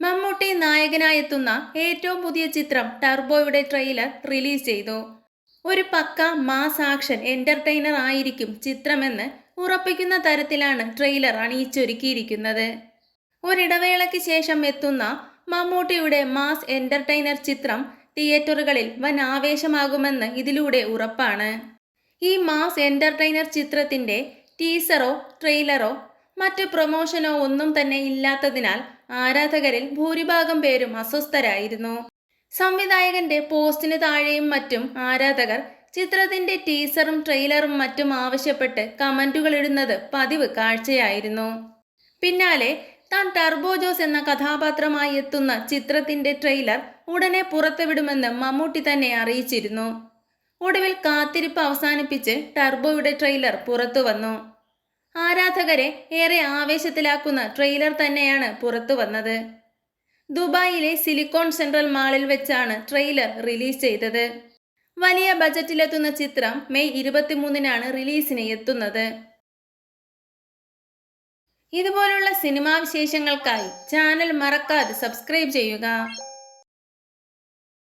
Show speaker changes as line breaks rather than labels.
മമ്മൂട്ടി നായകനായെത്തുന്ന ഏറ്റവും പുതിയ ചിത്രം ടർബോയുടെ ട്രെയിലർ റിലീസ് ചെയ്തു. ഒരു പക്ക മാസ് ആക്ഷൻ എന്റർടൈനർ ആയിരിക്കും ചിത്രമെന്ന് ഉറപ്പിക്കുന്ന തരത്തിലാണ് ട്രെയിലർ അണിയിച്ചൊരുക്കിയിരിക്കുന്നത്. ഒരിടവേളയ്ക്ക് ശേഷം എത്തുന്ന മമ്മൂട്ടിയുടെ മാസ് എന്റർടൈനർ ചിത്രം തിയേറ്ററുകളിൽ വൻ ആവേശമാകുമെന്ന് ഇതിലൂടെ ഉറപ്പാണ്. ഈ മാസ് എന്റർടൈനർ ചിത്രത്തിന്റെ ടീസറോ ട്രെയിലറോ മറ്റ് പ്രൊമോഷനോ ഒന്നും തന്നെ ഇല്ലാത്തതിനാൽ ആരാധകരിൽ ഭൂരിഭാഗം പേരും അസ്വസ്ഥരായിരുന്നു. സംവിധായകന്റെ പോസ്റ്റിന് താഴെയും മറ്റും ആരാധകർ ചിത്രത്തിന്റെ ടീസറും ട്രെയിലറും മറ്റും ആവശ്യപ്പെട്ട് കമന്റുകൾ ഇടുന്നത് പതിവ് കാഴ്ചയായിരുന്നു. പിന്നാലെ താൻ ടർബോ ജോസ് എന്ന കഥാപാത്രമായി എത്തുന്ന ചിത്രത്തിന്റെ ട്രെയിലർ ഉടനെ പുറത്തുവിടുമെന്ന് മമ്മൂട്ടി തന്നെ അറിയിച്ചിരുന്നു. ഒടുവിൽ കാത്തിരിപ്പ് അവസാനിപ്പിച്ച് ടർബോയുടെ ട്രെയിലർ പുറത്തു വന്നു ആരാധകരെ ഏറെ ആവേശത്തിലാക്കുന്ന ട്രെയിലർ തന്നെയാണ് പുറത്തു വന്നത്. ദുബായിലെ സിലിക്കോൺ സെൻട്രൽ മാളിൽ വെച്ചാണ് ട്രെയിലർ റിലീസ് ചെയ്തത്. വലിയ ബജറ്റിലെത്തുന്ന ചിത്രം മെയ് ഇരുപത്തിമൂന്നിനാണ് റിലീസിന് എത്തുന്നത്. ഇതുപോലുള്ള സിനിമാ വിശേഷങ്ങൾക്കായി ചാനൽ മറക്കാതെ സബ്സ്ക്രൈബ് ചെയ്യുക.